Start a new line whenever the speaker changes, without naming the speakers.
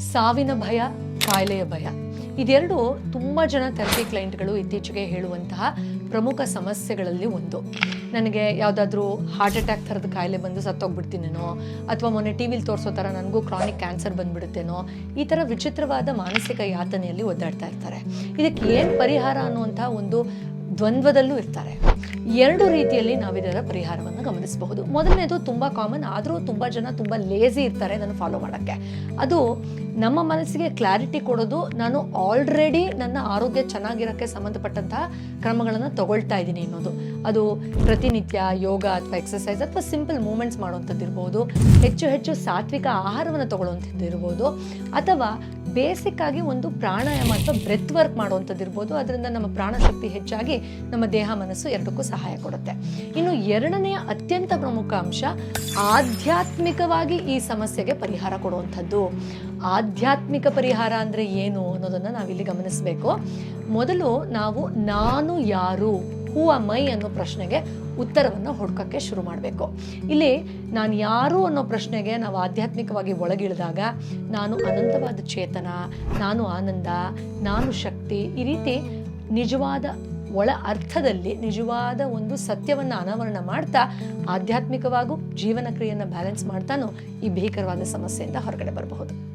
ಸಾವಿನ ಭಯ, ಕಾಯಿಲೆಯ ಭಯ. ಇದೆರಡು ತುಂಬ ಜನ ಥೆರಪಿ ಕ್ಲೈಂಟ್ಗಳು ಇತ್ತೀಚೆಗೆ ಹೇಳುವಂತಹ ಪ್ರಮುಖ ಸಮಸ್ಯೆಗಳಲ್ಲಿ ಒಂದು. ನನಗೆ ಯಾವುದಾದ್ರೂ ಹಾರ್ಟ್ ಅಟ್ಯಾಕ್ ಥರದ ಕಾಯಿಲೆ ಬಂದು ಸತ್ತೋಗ್ಬಿಡ್ತೀನೇನೋ, ಅಥವಾ ಮೊನ್ನೆ ಟಿ ವಿಲಿ ತೋರಿಸೋ ಥರ ನನಗೂ ಕ್ರಾನಿಕ್ ಕ್ಯಾನ್ಸರ್ ಬಂದ್ಬಿಡುತ್ತೇನೋ, ಈ ಥರ ವಿಚಿತ್ರವಾದ ಮಾನಸಿಕ ಯಾತನೆಯಲ್ಲಿ ಒದ್ದಾಡ್ತಾ ಇರ್ತಾರೆ. ಇದಕ್ಕೆ ಏನು ಪರಿಹಾರ ಅನ್ನುವಂಥ ಒಂದು ದ್ವಂದ್ವದಲ್ಲೂ ಇರ್ತಾರೆ. ಎರಡು ರೀತಿಯಲ್ಲಿ ನಾವಿದರ ಪರಿಹಾರವನ್ನು ಗಮನಿಸಬಹುದು. ಮೊದಲನೇದು ತುಂಬ ಕಾಮನ್ ಆದರೂ ತುಂಬ ಜನ ತುಂಬ ಲೇಜಿ ಇರ್ತಾರೆ ನಾನು ಫಾಲೋ ಮಾಡೋಕ್ಕೆ. ಅದು ನಮ್ಮ ಮನಸ್ಸಿಗೆ ಕ್ಲಾರಿಟಿ ಕೊಡೋದು, ನಾನು ಆಲ್ರೆಡಿ ನನ್ನ ಆರೋಗ್ಯ ಚೆನ್ನಾಗಿರೋಕ್ಕೆ ಸಂಬಂಧಪಟ್ಟಂತಹ ಕ್ರಮಗಳನ್ನು ತಗೊಳ್ತಾ ಇದ್ದೀನಿ ಅನ್ನೋದು. ಅದು ಪ್ರತಿನಿತ್ಯ ಯೋಗ ಅಥವಾ ಎಕ್ಸಸೈಸ್ ಅಥವಾ ಸಿಂಪಲ್ ಮೂಮೆಂಟ್ಸ್ ಮಾಡುವಂಥದ್ದು ಇರ್ಬೋದು, ಹೆಚ್ಚು ಹೆಚ್ಚು ಸಾತ್ವಿಕ ಆಹಾರವನ್ನು ತಗೊಳ್ಳುವಂಥದ್ದು ಇರ್ಬೋದು, ಅಥವಾ ಬೇಸಿಕ್ ಆಗಿ ಒಂದು ಪ್ರಾಣಾಯಾಮ ಅಥವಾ ಬ್ರೆತ್ ವರ್ಕ್ ಮಾಡುವಂಥದ್ದು ಇರ್ಬೋದು. ಅದರಿಂದ ನಮ್ಮ ಪ್ರಾಣಶಕ್ತಿ ಹೆಚ್ಚಾಗಿ ನಮ್ಮ ದೇಹ ಮನಸ್ಸು ಎರಡಕ್ಕೂ ಸಹಾಯ ಕೊಡುತ್ತೆ. ಇನ್ನು ಎರಡನೆಯ ಅತ್ಯಂತ ಪ್ರಮುಖ ಅಂಶ ಆಧ್ಯಾತ್ಮಿಕವಾಗಿ ಈ ಸಮಸ್ಯೆಗೆ ಪರಿಹಾರ ಕೊಡುವಂಥದ್ದು. ಆಧ್ಯಾತ್ಮಿಕ ಪರಿಹಾರ ಅಂದರೆ ಏನು ಅನ್ನೋದನ್ನು ನಾವಿಲ್ಲಿ ಗಮನಿಸಬೇಕು. ಮೊದಲು ನಾವು ನಾನು ಯಾರು ಹೂ ಮೈ ಅನ್ನೋ ಪ್ರಶ್ನೆಗೆ ಉತ್ತರವನ್ನು ಹುಡ್ಕೋಕ್ಕೆ ಶುರು ಮಾಡಬೇಕು. ಇಲ್ಲಿ ನಾನು ಯಾರು ಅನ್ನೋ ಪ್ರಶ್ನೆಗೆ ನಾವು ಆಧ್ಯಾತ್ಮಿಕವಾಗಿ ಒಳಗಿಳಿದಾಗ ನಾನು ಅನಂತವಾದ ಚೇತನ, ನಾನು ಆನಂದ, ನಾನು ಶಕ್ತಿ ಈ ರೀತಿ ನಿಜವಾದ ಒಳ ಅರ್ಥದಲ್ಲಿ ನಿಜವಾದ ಒಂದು ಸತ್ಯವನ್ನು ಅನಾವರಣ ಮಾಡ್ತಾ ಆಧ್ಯಾತ್ಮಿಕವಾಗೂ ಜೀವನ ಕ್ರಿಯೆಯನ್ನು ಬ್ಯಾಲೆನ್ಸ್ ಮಾಡ್ತಾನೋ ಈ ಭೀಕರವಾದ ಸಮಸ್ಯೆಯಿಂದ ಹೊರಗಡೆ ಬರಬಹುದು.